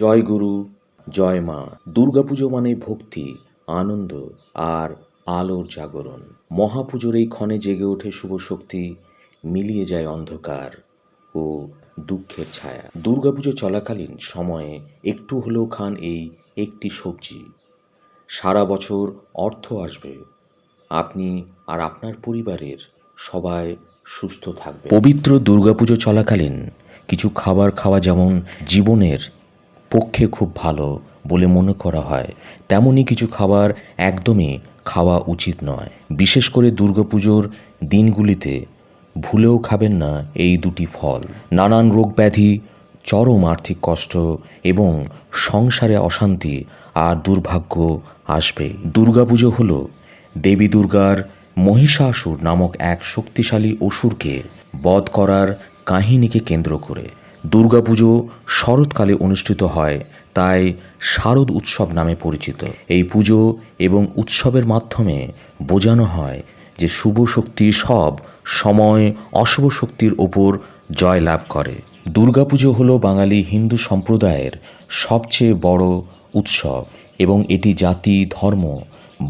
জয় গুরু, জয় মা। দুর্গাপুজো মানে ভক্তি, আনন্দ আর আলোর জাগরণ। মহাপুজোর এই ক্ষণে জেগে ওঠে শুভ শক্তি, মিলিয়ে যায় অন্ধকার ও দুঃখের ছায়া। দুর্গাপুজো চলাকালীন সময়ে একটু হলেও খান এই একটি সবজি। সারা বছর অর্থ আসবে। আপনি আর আপনার পরিবারের সবাই সুস্থ থাকবে পবিত্র দুর্গাপুজো চলাকালীন কিছু খাবার খাওয়া যেমন জীবনের পক্ষে খুব ভালো বলে মনে করা হয়। তেমনই কিছু খাবার একদমই খাওয়া উচিত নয়। বিশেষ করে দুর্গাপুজোর দিনগুলিতে ভুলেও খাবেন না এই দুটি ফল। নানান রোগ ব্যাধি চরম আর্থিক কষ্ট এবং সংসারে অশান্তি আর দুর্ভাগ্য আসবে। দুর্গাপুজো হল দেবী দুর্গার মহিষাসুর নামক এক শক্তিশালী অসুরকে বধ করার কাহিনীকে কেন্দ্র করে। দুর্গাপুজো শরৎকালে অনুষ্ঠিত হয়, তাই শারদ উৎসব নামে পরিচিত। এই পুজো এবং উৎসবের মাধ্যমে বোঝানো হয় যে শুভ শক্তি সব সময় অশুভ শক্তির ওপর জয় লাভ করে। দুর্গাপুজো হলো বাঙালি হিন্দু সম্প্রদায়ের সবচেয়ে বড় উৎসব এবং এটি জাতি, ধর্ম,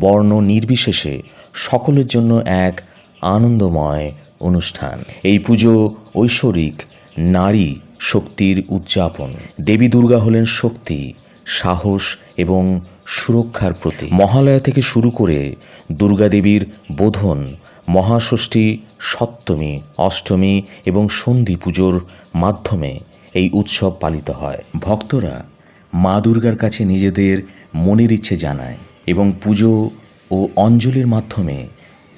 বর্ণ নির্বিশেষে সকলের জন্য এক আনন্দময় অনুষ্ঠান। এই পুজো ঐশ্বরিক, নারী শক্তির উদযাপন। দেবী দুর্গা হলেন শক্তি, সাহস এবং সুরক্ষার প্রতি মহালয়া থেকে শুরু করে দুর্গা দেবীর বোধন, মহাষষ্ঠী, সপ্তমী, অষ্টমী এবং সন্ধি পুজোর মাধ্যমে এই উৎসব পালিত হয়। ভক্তরা মা দুর্গার কাছে নিজেদের মনের ইচ্ছে জানায় এবং পুজো ও অঞ্জলির মাধ্যমে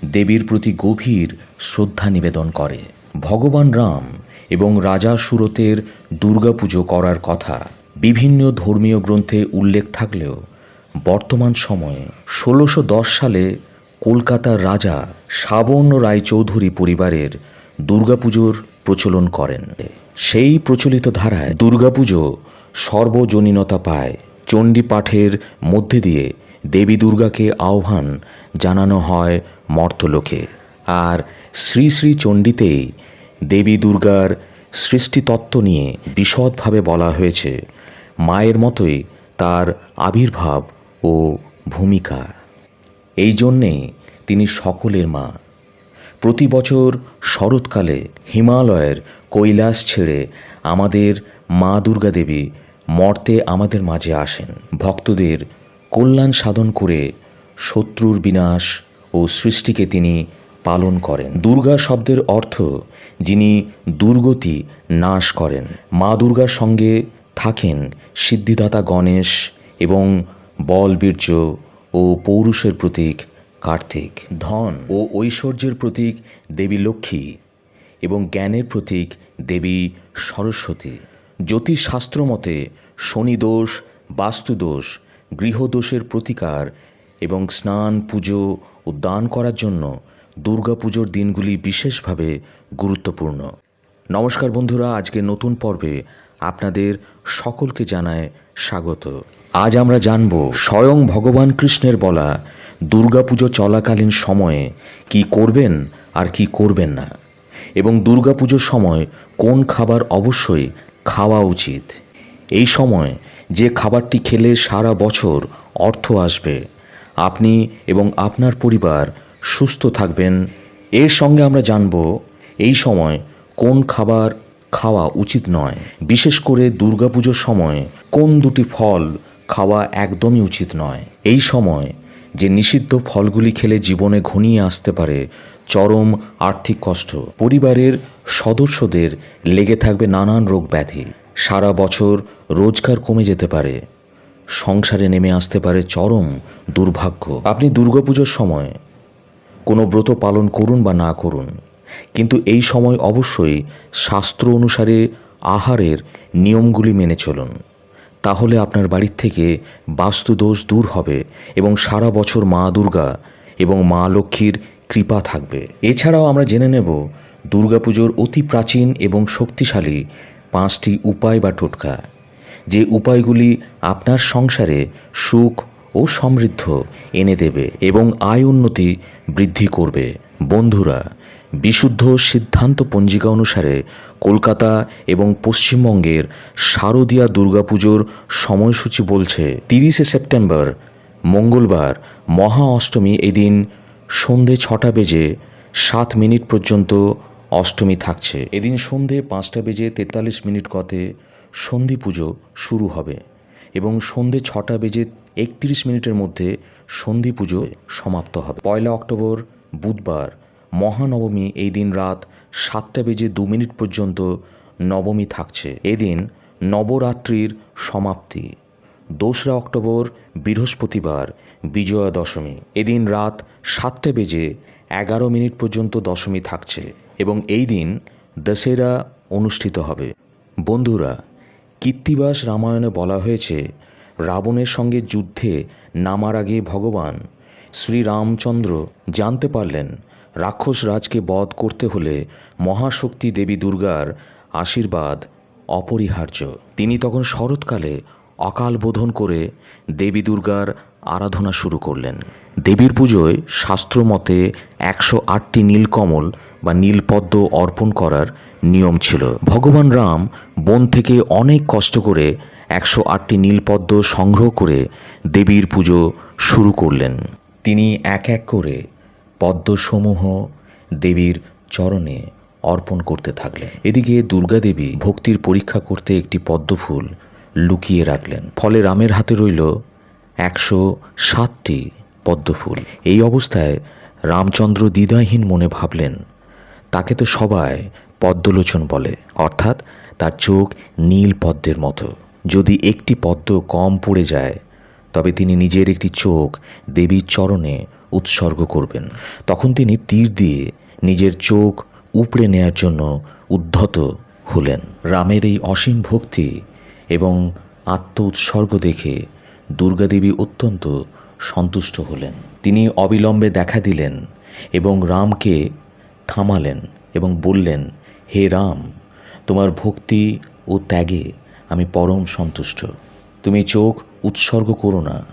দেবীর প্রতি গভীর শ্রদ্ধা নিবেদন করে। ভগবান রাম এবং রাজা সুরতের দুর্গাপুজো করার কথা। বিভিন্ন ধর্মীয় গ্রন্থে উল্লেখ থাকলেও বর্তমান সময়ে ষোলোশো সালে কলকাতার রাজা সাবর্ণ রায়চৌধুরী পরিবারের দুর্গাপুজোর প্রচলন করেন। সেই প্রচলিত ধারায় দুর্গাপুজো সর্বজনীনতা পায়। চণ্ডী পাঠের মধ্যে দিয়ে দেবী দুর্গাকে আহ্বান জানানো হয় মর্তলোকে। আর শ্রী শ্রী চণ্ডীতেই দেবী দুর্গার সৃষ্টিতত্ত্ব নিয়ে বিশদভাবে বলা হয়েছে, মায়ের মতোই তার আবির্ভাব ও ভূমিকা। এই জন্যে তিনি সকলের মা। প্রতি বছর শরৎকালে হিমালয়ের কৈলাস ছেড়ে আমাদের মা দুর্গা দেবী মর্তে আমাদের মাঝে আসেন। ভক্তদের কল্যাণ সাধন করে শত্রুর বিনাশ ও সৃষ্টিকে তিনি পালন করেন। দুর্গা শব্দের অর্থ যিনি দুর্গতি নাশ করেন। মা দুর্গার সঙ্গে থাকেন সিদ্ধিদাতা গণেশ এবং বলবীর্য ও পৌরুষের প্রতীক কার্তিক। ধন ও ঐশ্বর্যের প্রতীক দেবী লক্ষ্মী এবং জ্ঞানের প্রতীক দেবী সরস্বতী। জ্যোতিষশাস্ত্র মতে শনিদোষ, বাস্তুদোষ, গৃহদোষের প্রতিকার এবং স্নান, পুজো ও দান করার জন্য দুর্গাপুজোর দিনগুলি বিশেষভাবে গুরুত্বপূর্ণ। নমস্কার বন্ধুরা, আজকে নতুন পর্বে আপনাদের সকলকে জানায় স্বাগত। আজ আমরা জানব, স্বয়ং ভগবান কৃষ্ণের বলা দুর্গাপুজো চলাকালীন সময়ে কি করবেন আর কি করবেন না? এবং দুর্গাপুজোর সময় কোন খাবার অবশ্যই খাওয়া উচিত? এই সময় যে খাবারটি খেলে সারা বছর অর্থ আসবে, আপনি এবং আপনার পরিবার সুস্থ থাকবেন। এর সঙ্গে আমরা জানব এই সময় কোন খাবার খাওয়া উচিত নয়। বিশেষ করে দুর্গাপুজোর সময় কোন দুটি ফল খাওয়া একদমই উচিত নয়। এই সময় যে নিষিদ্ধ ফলগুলি খেলে জীবনে ঘনিয়ে আসতে পারে, চরম আর্থিক কষ্ট। পরিবারের সদস্যদের লেগে থাকবে নানান রোগ ব্যাধি। সারা বছর রোজগার কমে যেতে পারে। সংসারে নেমে আসতে পারে চরম দুর্ভাগ্য। আপনি দুর্গাপুজোর সময় কোনো ব্রত পালন করুন বা না করুন। কিন্তু এই সময় অবশ্যই শাস্ত্র অনুসারে আহারের নিয়মগুলি মেনে চলুন। তাহলে আপনার বাড়ির থেকে বাস্তুদোষ দূর হবে এবং সারা বছর মা দুর্গা এবং মা লক্ষ্মীর কৃপা থাকবে। এছাড়াও আমরা জেনে নেব দুর্গাপুজোর অতি প্রাচীন এবং শক্তিশালী পাঁচটি উপায় বা টোটকা। যে উপায়গুলি আপনার সংসারে সুখ ও সমৃদ্ধ এনে দেবে এবং আয় উন্নতি বৃদ্ধি করবে। বন্ধুরা, বিশুদ্ধ সিদ্ধান্ত পঞ্জিকা অনুসারে কলকাতা এবং পশ্চিমবঙ্গের শারদীয়া দুর্গাপুজোর সময়সূচি বলছে তিরিশে সেপ্টেম্বর, মঙ্গলবার, মহা অষ্টমী এদিন সন্ধে ছটা বেজে সাত মিনিট পর্যন্ত অষ্টমী থাকছে। এদিন সন্ধে পাঁচটা বেজে তেতাল্লিশ মিনিট গতে সন্ধি পুজো শুরু হবে এবং সন্ধে ছটা বেজে একত্রিশ মিনিটের মধ্যে সন্ধি পুজো সমাপ্ত হবে। পয়লা অক্টোবর, বুধবার, মহানবমী এই দিন রাত সাতটা বেজে দু মিনিট পর্যন্ত নবমী থাকছে। এদিন নবরাত্রির সমাপ্তি। দোসরা অক্টোবর, বৃহস্পতিবার বিজয়া দশমী এদিন রাত সাতটা বেজে এগারো মিনিট পর্যন্ত দশমী থাকছে এবং এই দিন দশেরা অনুষ্ঠিত হবে। বন্ধুরা, কীর্তিবাস রামায়ণে বলা হয়েছে রাবণের সঙ্গে যুদ্ধে নামার আগে ভগবান শ্রীরামচন্দ্র জানতে পারলেন রাক্ষস রাজকে বধ করতে হলে মহাশক্তি দেবী দুর্গার আশীর্বাদ অপরিহার্য। তিনি তখন শরৎকালে অকাল বোধন করে দেবী দুর্গার আরাধনা শুরু করলেন। দেবীর পুজোয় শাস্ত্রমতে একশো আটটি নীলকমল বা নীলপদ্ম অর্পণ করার নিয়ম ছিল। ভগবান রাম বন থেকে অনেক কষ্ট করে একশো আটটি নীলপদ্ম সংগ্রহ করে দেবীর পুজো শুরু করলেন। তিনি এক এক করে পদ্মসমূহ দেবীর চরণে অর্পণ করতে থাকলেন। এদিকে দুর্গাদেবী ভক্তির পরীক্ষা করতে একটি পদ্মফুল লুকিয়ে রাখলেন। ফলে রামের হাতে রইল একশো সাতটি পদ্মফুল। এই অবস্থায় রামচন্দ্র দ্বিধাহীন মনে ভাবলেন, তাকে তো সবাই পদ্মলোচন বলে, অর্থাৎ তার চোখ নীল পদ্মের মতো। যদি একটি পদ্ম কম পড়ে যায়, তবে তিনি নিজের একটি চোখ দেবীর চরণে উৎসর্গ করবেন। তখন তিনি তীর দিয়ে নিজের চোখ উপড়ে নেয়ার জন্য উদ্ধত হলেন। রামের এই অসীম ভক্তি এবং আত্ম উৎসর্গ দেখে দুর্গাদেবী অত্যন্ত সন্তুষ্ট হলেন। তিনি অবিলম্বে দেখা দিলেন এবং রামকে থামালেন এবং বললেন, হে রাম, তোমার ভক্তি ও ত্যাগে আমি পরম সন্তুষ্ট। তুমি চোখ উৎসর্গ করো না।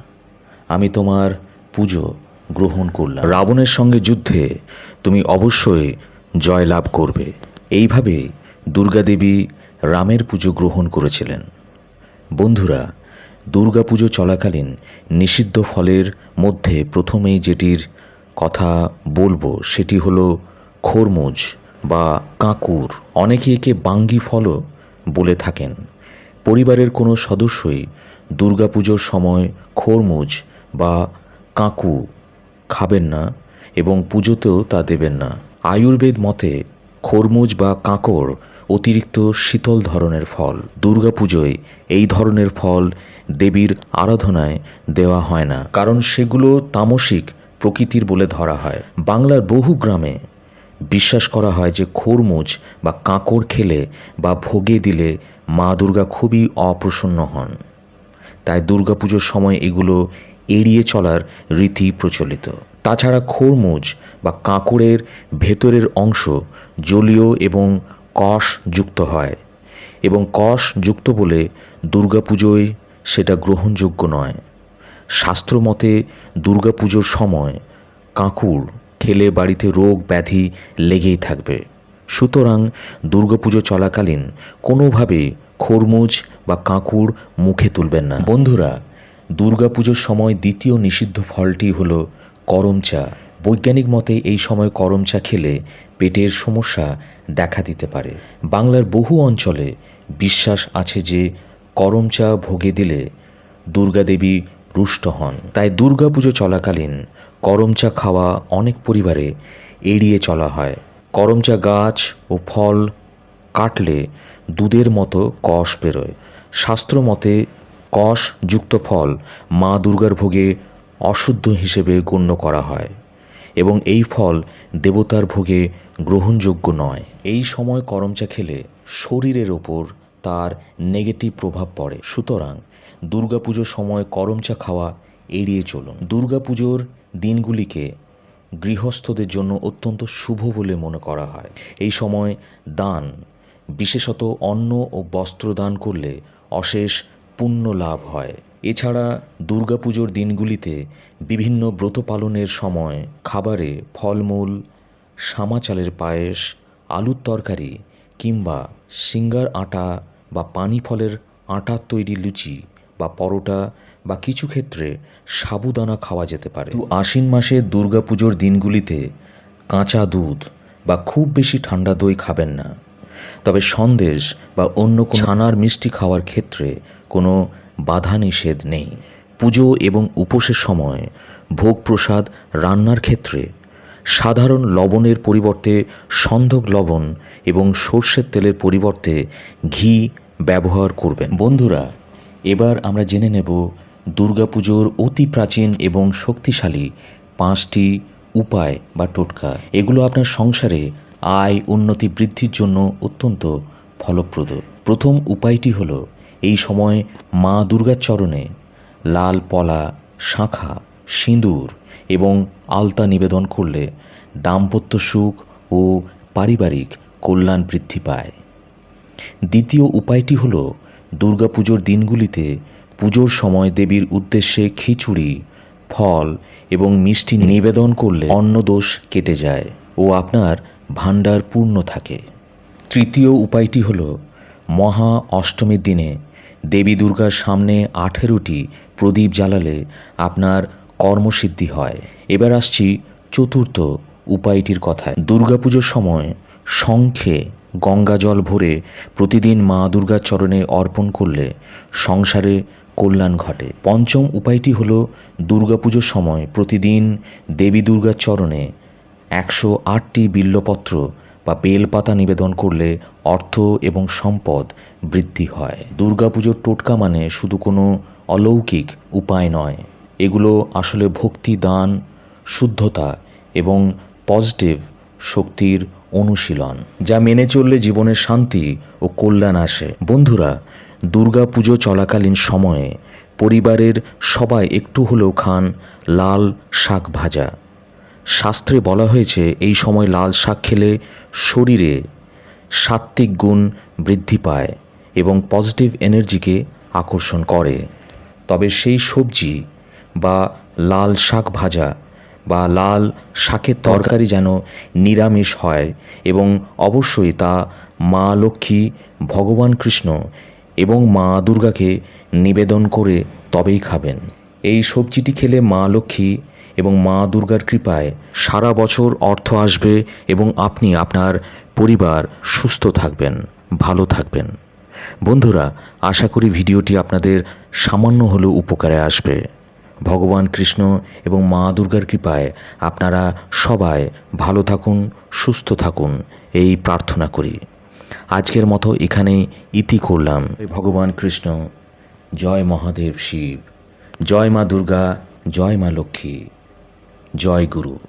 আমি তোমার পুজো গ্রহণ করলাম। রাবণের সঙ্গে যুদ্ধে তুমি অবশ্যই জয়লাভ করবে। এইভাবে দুর্গাদেবী রামের পুজো গ্রহণ করেছিলেন। বন্ধুরা দুর্গাপুজো চলাকালীন নিষিদ্ধ ফলের মধ্যে প্রথমেই যেটির কথা বলব সেটি হলো খরমুজ বা কাঁকুর। অনেকে একে বাঙ্গি ফলও বলে থাকেন। পরিবারের কোনো সদস্যই দুর্গাপুজোর সময় খরমুজ বা কাঁকু খাবেন না এবং পুজোতেও তা দেবেন না। আয়ুর্বেদ মতে, খরমুজ বা কাঁকড় অতিরিক্ত শীতল ধরনের ফল। দুর্গাপুজোয় এই ধরনের ফল দেবীর আরাধনায় দেওয়া হয় না, কারণ সেগুলো তামসিক প্রকৃতির বলে ধরা হয়। বাংলার বহু গ্রামে বিশ্বাস করা হয় যে খরমুজ বা কাঁকড় খেলে বা ভোগে দিলে মা দুর্গা খুবই অপ্রসন্ন হন। তাই দুর্গাপুজোর সময় এগুলো এড়িয়ে চলার রীতি প্রচলিত। তাছাড়া খরমুজ বা কাঁকড়ের ভেতরের অংশ জলীয় এবং কষ যুক্ত হয় এবং কষ যুক্ত বলে দুর্গাপুজোয় সেটা গ্রহণযোগ্য নয়। শাস্ত্রমতে দুর্গাপুজোর সময় কাঁকুড় খেলে বাড়িতে রোগ ব্যাধি লেগেই থাকবে। সুতরাং দুর্গাপুজো চলাকালীন কোনোভাবে খরমুজ বা কাঁকুড় মুখে তুলবেন না। বন্ধুরা, দুর্গাপুজোর সময় দ্বিতীয় নিষিদ্ধ ফলটি হল করম চা। বৈজ্ঞানিক মতে এই সময় করম চা খেলে পেটের সমস্যা দেখা দিতে পারে। বাংলার বহু অঞ্চলে বিশ্বাস আছে যে করম চা ভোগে দিলে দুর্গাদেবী রুষ্ট হন। তাই দুর্গাপুজো চলাকালীন করম চা খাওয়া অনেক পরিবারে এড়িয়ে চলা হয়। করম চা গাছ ও ফল কাটলে দুধের মতো কষ বেরোয়। শাস্ত্র মতে, কষ যুক্ত ফল মা দুর্গার ভোগে অশুদ্ধ হিসেবে গণ্য করা হয় এবং এই ফল দেবতার ভোগে গ্রহণযোগ্য নয়। এই সময় করমচা খেলে শরীরের ওপর তার নেগেটিভ প্রভাব পড়ে। সুতরাং দুর্গাপুজোর সময় করমচা খাওয়া এড়িয়ে চলুন। দুর্গাপুজোর দিনগুলিকে গৃহস্থদের জন্য অত্যন্ত শুভ বলে মনে করা হয়। এই সময় দান, বিশেষত অন্ন ও বস্ত্র দান করলে অশেষ পুণ্য লাভ হয়। এছাড়া দুর্গাপুজোর দিনগুলিতে বিভিন্ন ব্রত পালনের সময় খাবারে ফলমূল চালের পায়েস, আলুর তরকারি কিংবা সিঙ্গার আটা বা পানি ফলের আটার তৈরি লুচি বা পরোটা বা কিছু ক্ষেত্রে সাবুদানা খাওয়া যেতে পারে। আশ্বিন মাসে দুর্গাপুজোর দিনগুলিতে কাঁচা দুধ বা খুব বেশি ঠান্ডা দই খাবেন না। তবে সন্দেশ বা অন্য কোনো ছানার মিষ্টি খাওয়ার ক্ষেত্রে কোনো বাধা নিষেধ নেই। পুজো এবং উপোসের সময় ভোগ প্রসাদ রান্নার ক্ষেত্রে সাধারণ লবণের পরিবর্তে সন্ধক লবণ এবং সর্ষের তেলের পরিবর্তে ঘি ব্যবহার করবেন। বন্ধুরা, এবার আমরা জেনে নেব দুর্গাপুজোর অতি প্রাচীন এবং শক্তিশালী পাঁচটি উপায় বা টোটকা। এগুলো আপনার সংসারে আয় উন্নতি বৃদ্ধির জন্য অত্যন্ত ফলপ্রদ। প্রথম উপায়টি হল, এই সময় মা দুর্গার চরণে লাল পলা, শাঁখা, সিঁদুর এবং আলতা নিবেদন করলে দাম্পত্য সুখ ও পারিবারিক কল্যাণ বৃদ্ধি পায়। দ্বিতীয় উপায়টি হল, দুর্গাপুজোর দিনগুলিতে পুজোর সময় দেবীর উদ্দেশ্যে খিচুড়ি, ফল এবং মিষ্টি নিবেদন করলে অন্নদোষ কেটে যায় ও আপনার ভাণ্ডার পূর্ণ থাকে। তৃতীয় উপায়টি হল, মহা অষ্টমীর দিনে দেবী দুর্গার সামনে আঠেরোটি প্রদীপ জ্বালালে আপনার কর্মসিদ্ধি হয়। এবার আসছি চতুর্থ উপায়টির কথায়। দুর্গাপুজোর সময় শঙ্খে গঙ্গা জল ভরে প্রতিদিন মা দুর্গার চরণে অর্পণ করলে সংসারে কল্যাণ ঘটে। পঞ্চম উপায়টি হল দুর্গাপুজোর সময় প্রতিদিন দেবী দুর্গার চরণে একশো আটটি বিল্লপত্র বা বেলপাতা নিবেদন করলে অর্থ এবং সম্পদ বৃদ্ধি হয়। দুর্গাপুজোর টোটকা মানে শুধু কোনো অলৌকিক উপায় নয়। এগুলো আসলে ভক্তি, দান, শুদ্ধতা এবং পজিটিভ শক্তির অনুশীলন, যা মেনে চললে জীবনের শান্তি ও কল্যাণ আসে। বন্ধুরা দুর্গা পুজো চলাকালীন সময়ে পরিবারের সবাই একটু হলেও খান লাল শাক ভাজা। শাস্ত্রে বলা হয়েছে, এই সময় লাল শাক খেলে শরীরে সাত্ত্বিক গুণ বৃদ্ধি পায় এবং পজিটিভ এনার্জিকে আকর্ষণ করে। তবে সেই সবজি বা লাল শাক ভাজা বা লাল শাকের তরকারি যেন নিরামিষ হয় এবং অবশ্যই তা মা লক্ষ্মী, ভগবান কৃষ্ণ এবং মা দুর্গাকে নিবেদন করে তবেই খাবেন। এই সবজিটি খেলে মা লক্ষ্মী এবং মা দুর্গার কৃপায় সারা বছর অর্থ আসবে এবং আপনি আপনার পরিবার সুস্থ থাকবেন, ভালো থাকবেন। বন্ধুরা, আশা করি ভিডিওটি আপনাদের সামান্য হলেও উপকারে আসবে। ভগবান কৃষ্ণ এবং মা দুর্গার কৃপায় আপনারা সবাই ভালো থাকুন, সুস্থ থাকুন, এই প্রার্থনা করি। আজকের মতো এখানে ইতি করলাম। ভগবান কৃষ্ণ, জয় মহাদেব শিব, জয় মা দুর্গা, জয় মা লক্ষ্মী, জয় গুরু।